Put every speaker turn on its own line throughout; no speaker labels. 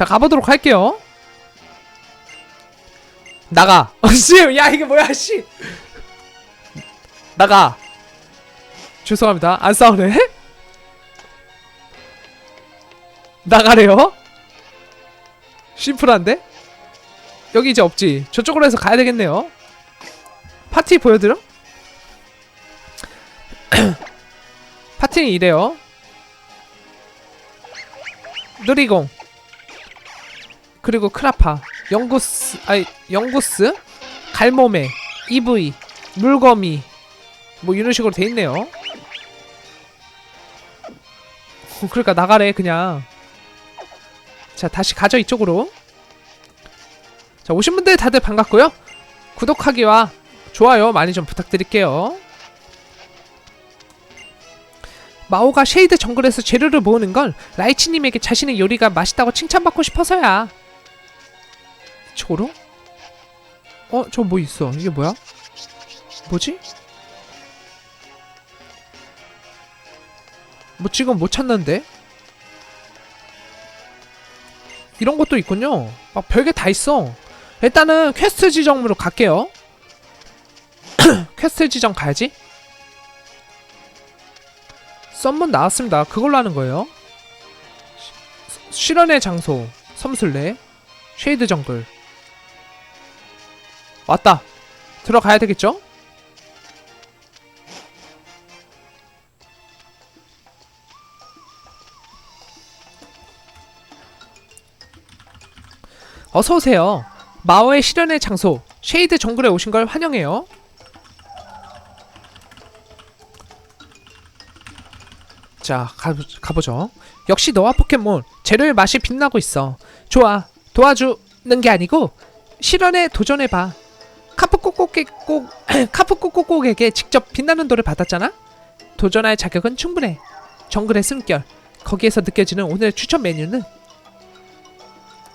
자 가보도록 할게요. 나가. 씨야 이게 뭐야 씨. 나가. 죄송합니다. 안 싸우네. 나가래요? 심플한데? 여기 이제 없지. 저쪽으로 해서 가야 되겠네요. 파티 보여드려? 파티는 이래요. 누리공 그리고 크라파 영구스 아니 영구스 갈모메 EV 물거미 뭐 이런 식으로 돼 있네요. 그러니까 나가래 그냥. 자 다시 가죠 이쪽으로. 자 오신 분들 다들 반갑고요. 구독하기와 좋아요 많이 좀 부탁드릴게요. 마오가 쉐이드 정글에서 재료를 모으는 건 라이치님에게 자신의 요리가 맛있다고 칭찬받고 싶어서야 이쪽으로? 어? 저 뭐 있어 이게 뭐야? 뭐지? 뭐 지금 못 찾는데? 이런 것도 있군요 막 별게 다 있어 일단은 퀘스트 지점으로 갈게요 퀘스트 지점 가야지 썸문 나왔습니다 그걸로 하는 거예요 시- 실현의 장소 섬술래 쉐이드 정글 왔다 들어가야 되겠죠? 어서 오세요. 마오의 실현의 장소 쉐이드 정글에 오신 걸 환영해요. 자, 가, 가보죠. 역시 너와 포켓몬 재료의 맛이 빛나고 있어. 좋아, 도와주는 게 아니고 실현에 도전해봐. 꼭 카프코코코에게 직접 빛나는 돌을 받았잖아. 도전할 자격은 충분해. 정글의 숨결 거기에서 느껴지는 오늘의 추천 메뉴는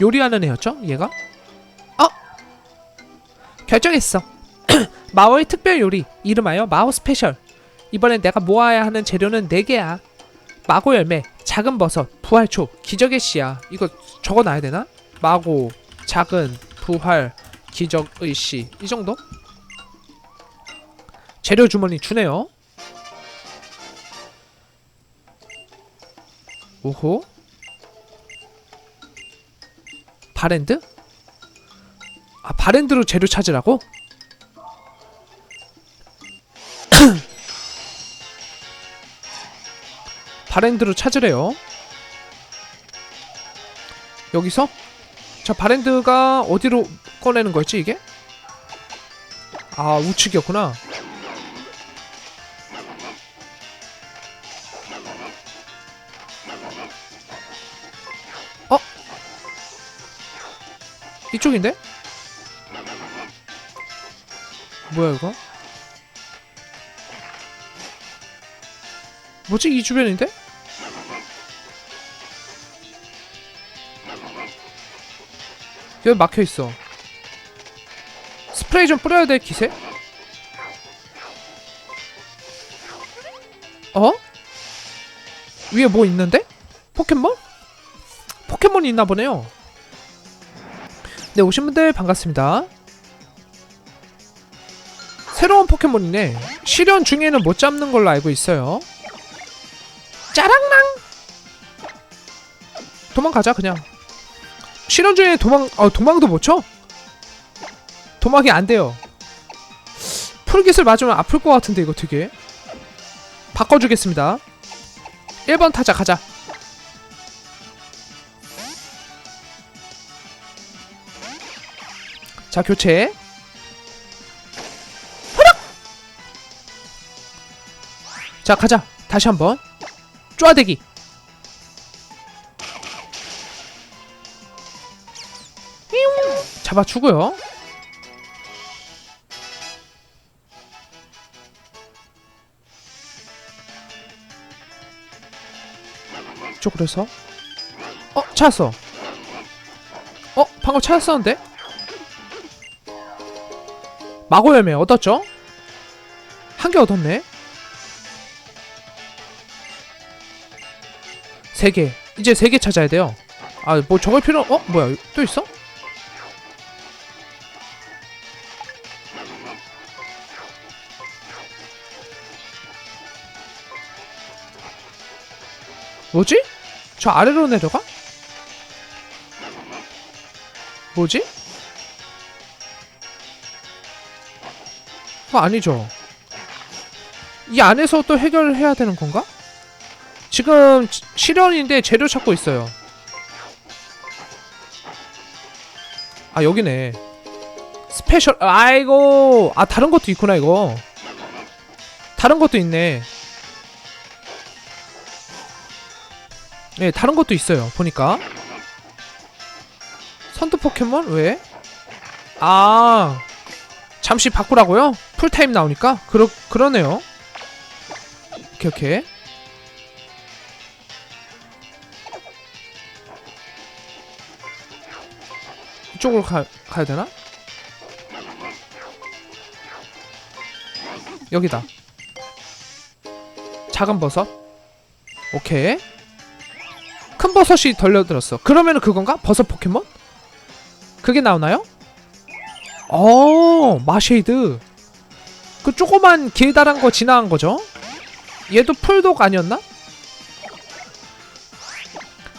요리하는 애였죠? 얘가? 어? 결정했어. 마오의 특별 요리 이름하여 마오 스페셜. 이번엔 내가 모아야 하는 재료는 4개야. 마고 열매, 작은 버섯, 부활초, 기적의 씨야. 이거 적어놔야 되나? 마고, 작은, 부활, 기적의 씨. 이 정도? 재료 주머니 주네요. 오호. 바랜드? 아 바랜드로 재료 찾으라고? 바랜드로 찾으래요 여기서? 자 바랜드가 어디로 꺼내는 거였지 이게? 아 우측이었구나 어? 이쪽인데? 뭐야 이거? 뭐지 이 주변인데? 여기 막혀 있어. 스프레이 좀 뿌려야 돼 기세? 어? 위에 뭐 있는데? 포켓몬? 포켓몬이 있나 보네요. 네 오신 분들 반갑습니다. 새로운 포켓몬이네. 실현 중에는 못 잡는 걸로 알고 있어요. 짜랑랑. 도망가자 그냥. 실현 중에 도망 어 도망도 못 쳐? 도망이 안 돼요. 풀깃을 맞으면 아플 것 같은데 이거 되게. 바꿔주겠습니다. 1번 타자 가자. 자 교체. 자 가자 다시 한번 쪼아대기. 잡아주고요 이쪽으로 해서 어 찾았어 어 방금 찾았었는데 마고 열매 얻었죠 한 개 얻었네 세 개. 이제 세 개 찾아야 돼요. 아 뭐 저걸 필요 어 뭐야 또 있어? 뭐지? 저 아래로 내려가? 뭐지? 그거 아니죠. 이 안에서 또 해결해야 되는 건가? 지금 지- 실현인데 재료 찾고 있어요. 아 여기네. 스페셜 아이고 아 다른 것도 있구나 이거. 다른 것도 있네. 네 다른 것도 있어요 보니까. 선두 포켓몬 왜? 아 잠시 바꾸라고요? 풀타임 나오니까 그러 그러네요. 오케이 오케이. 이쪽으로 가, 가야 되나? 여기다. 작은 버섯. 오케이. 큰 버섯이 덜려들었어. 그러면은 그건가? 버섯 포켓몬? 그게 나오나요? 어, 마쉐이드. 그 조그만 길다란 거 지나간 거죠? 얘도 풀독 아니었나?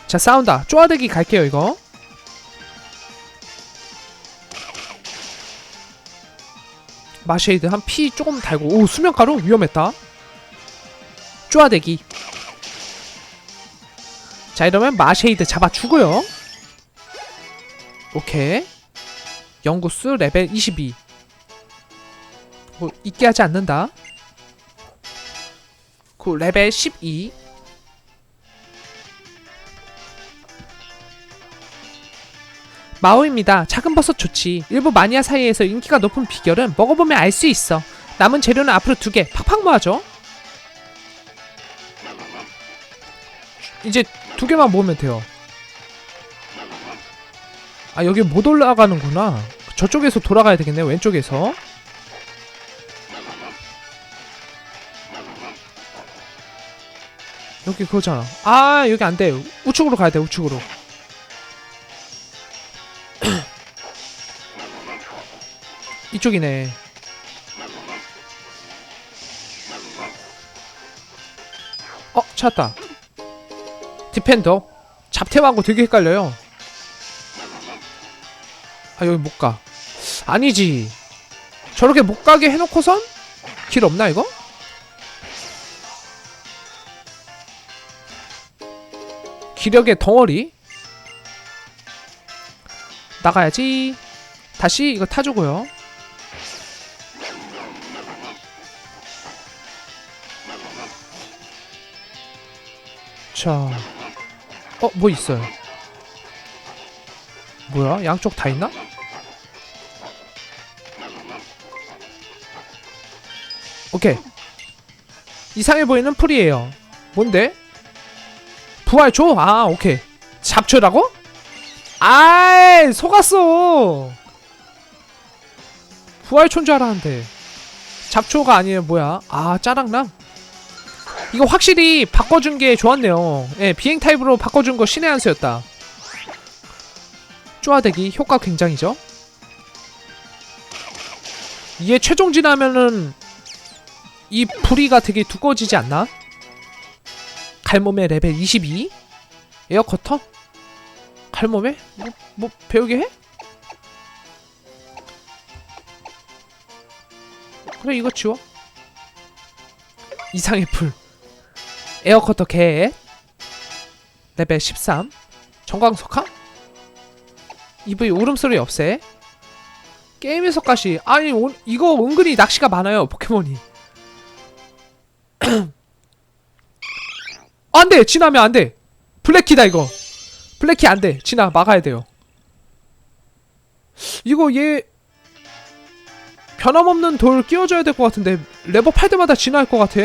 자, 싸운다. 쪼아대기 갈게요, 이거. 마쉐이드 한 피 조금 달고 오 수면가루 위험했다 쪼아대기 자 이러면 마쉐이드 잡아 주고요 오케이 영구스 레벨 22 뭐 있게 하지 않는다 그 레벨 12 마오입니다. 작은 버섯 좋지. 일부 마니아 사이에서 인기가 높은 비결은 먹어보면 알 수 있어. 남은 재료는 앞으로 두 개 팍팍 모아줘. 이제 두 개만 모으면 돼요. 아 여기 못 올라가는구나. 저쪽에서 돌아가야 되겠네. 왼쪽에서. 여기 그거잖아. 아 여기 안 돼. 우측으로 가야 돼. 우측으로. 이쪽이네. 어, 찾았다. 디펜더. 잡템하고 되게 헷갈려요. 아, 여기 못 가. 아니지. 저렇게 못 가게 해놓고선? 길 없나, 이거? 기력의 덩어리. 나가야지. 다시 이거 타주고요. 자, 어, 뭐 있어요? 뭐야? 양쪽 다 있나? 오케이. 이상해 보이는 풀이에요. 뭔데? 부활초? 아, 오케이. 잡초라고? 아이, 속았어. 부활초인 줄 알았는데. 잡초가 아니에요, 뭐야? 아, 짜랑랑? 이거 확실히 바꿔준 게 좋았네요. 예, 비행 타입으로 바꿔준 거 신의 한 수였다. 쪼아대기 효과 굉장히죠. 이게 최종 진하면은 이 부리가 되게 두꺼워지지 않나? 갈몸의 레벨 22 에어 커터? 갈몸에? 뭐, 뭐 배우게 해? 그래 이거 지워 이상의 풀 에어커터 개. 레벨 13 정광석화? EV 울음소리 없애. 게임에서까지. 아니 오, 이거 은근히 낚시가 많아요 포켓몬이. 안돼! 지나면 안돼! 블랙키다 이거. 블랙키 안돼. 지나 막아야 돼요. 이거 얘 변함없는 돌 끼워줘야 될 것 같은데 레버 팔 때마다 진화할 것 같아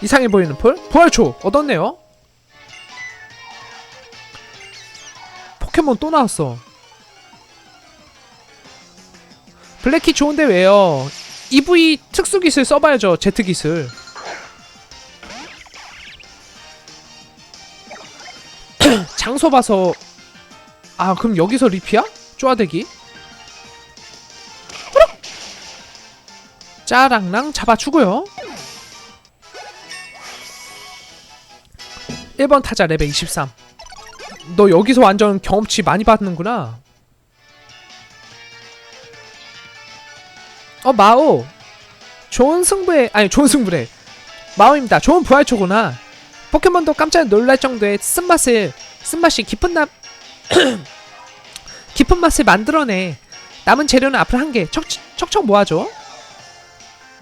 이상해 보이는 풀? 부활초 얻었네요. 포켓몬 또 나왔어. 블랙키 좋은데 왜요? EV 특수 기술 써봐야죠 제트 기술. 장소 봐서 아 그럼 여기서 리피야? 쪼아대기! 짜랑랑 잡아주고요 1번 타자 레벨 23 너 여기서 완전 경험치 많이 받는구나. 어 마오. 좋은 승부에 아니 좋은 승부래. 마오입니다. 좋은 부활초구나. 포켓몬도 깜짝 놀랄 정도의 쓴맛을 쓴맛이 깊은 나 깊은 맛을 만들어내. 남은 재료는 앞으로 한 개. 척척 모아줘.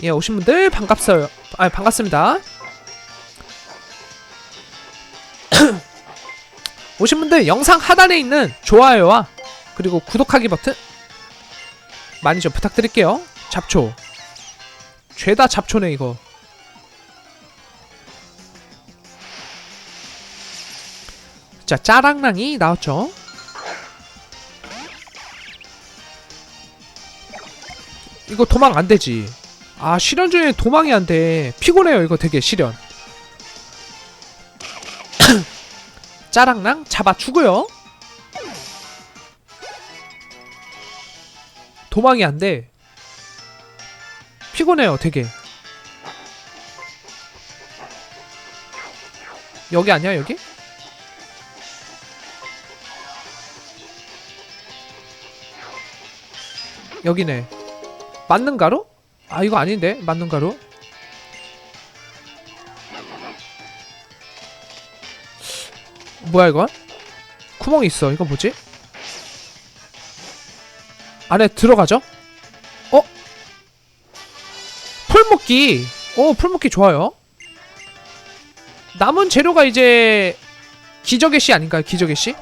예 오신 분들 반갑어요. 아 반갑습니다 오신 분들 영상 하단에 있는 좋아요와 그리고 구독하기 버튼 많이 좀 부탁드릴게요. 잡초. 죄다 잡초네 이거. 자 짜랑랑이 나왔죠? 이거 도망 안 되지. 아 실현 중에 도망이 안 돼. 피곤해요 이거 되게 실현 짜랑랑 잡아주고요. 도망이 안 돼. 피곤해요 되게. 여기 아니야 여기? 여기네. 맞는 가루? 아 이거 아닌데? 맞는 가루 뭐야 이건? 구멍이 있어 이거 뭐지? 안에 들어가죠? 어? 풀목기 오 풀목기 좋아요 남은 재료가 이제 기적의 씨 아닌가요 기적의 씨?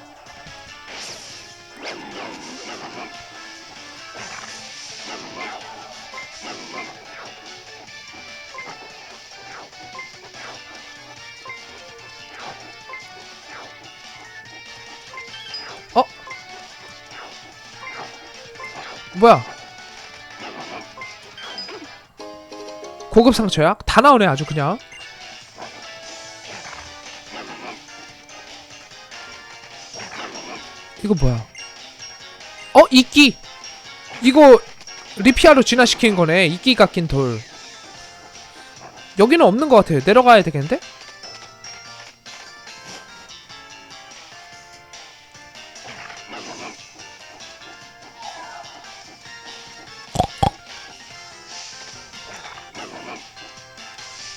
뭐야? 고급 상처야? 다 나오네 아주 그냥. 이거 뭐야? 어 이끼. 이거 리피아로 진화시킨 거네. 이끼 깎인 돌. 여기는 없는 것 같아요. 내려가야 되겠는데?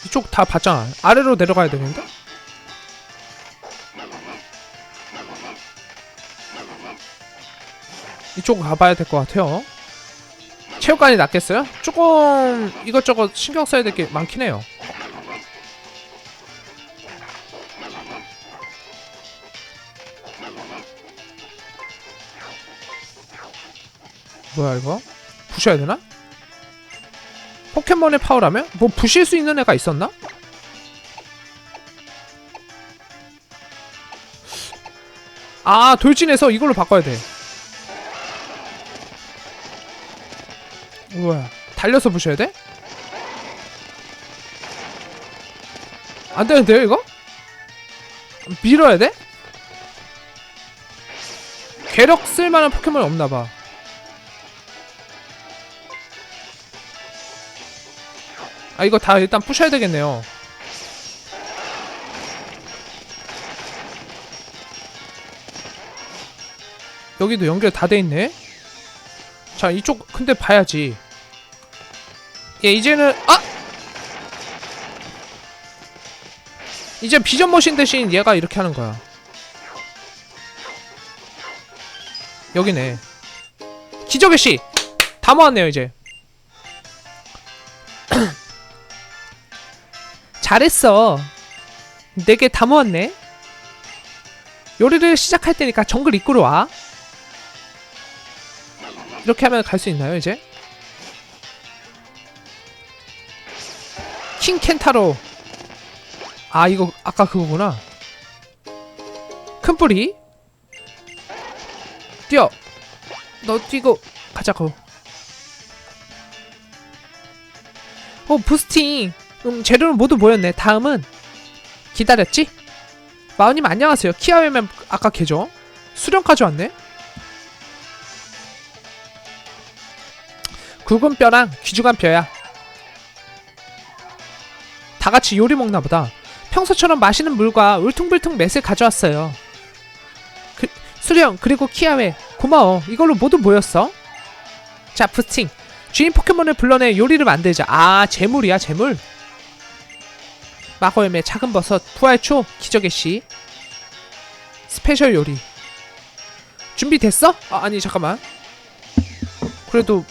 이쪽 다 봤잖아. 아래로 내려가야 되는데? 이쪽 가봐야 될 것 같아요. 체육관이 낫겠어요? 조금 이것저것 신경 써야 될 게 많긴 해요. 뭐야 이거? 부셔야 되나? 포켓몬의 파워라면? 뭐 부실 수 있는 애가 있었나? 아 돌진해서 이걸로 바꿔야 돼 뭐야 달려서 부셔야 돼? 안 되는데요 이거? 밀어야 돼? 괴력 쓸만한 포켓몬이 없나봐 아 이거 다 일단 부셔야 되겠네요. 여기도 연결 다 돼 있네. 자 이쪽 근데 봐야지. 예 이제는 아! 이제 비전 머신 대신 얘가 이렇게 하는 거야. 여기네. 기적의 씨 다 모았네요 이제 잘했어. 네 개 다 모았네. 요리를 시작할 테니까 정글 입구로 와. 이렇게 하면 갈 수 있나요 이제? 킹 켄타로. 아 이거 아까 그거구나. 큰 뿌리. 뛰어. 너 뛰고 가자고 어 부스팅 음 재료는 모두 모였네 다음은 기다렸지? 마우님 안녕하세요 키아웨면 아까 걔죠? 수령까지 왔네? 굵은 뼈랑 귀중한 뼈야 다 같이 요리 먹나 보다 평소처럼 마시는 물과 울퉁불퉁 맷을 가져왔어요 그, 수령 그리고 키아웨 고마워 이걸로 모두 모였어 자 부스팅 주인 포켓몬을 불러내 요리를 만들자. 아, 재물이야, 재물. 마고열매, 작은 버섯, 부활초, 기적의 씨. 스페셜 요리. 준비됐어? 아, 아니, 잠깐만. 그래도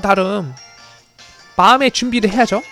나름 마음의 준비를 해야죠.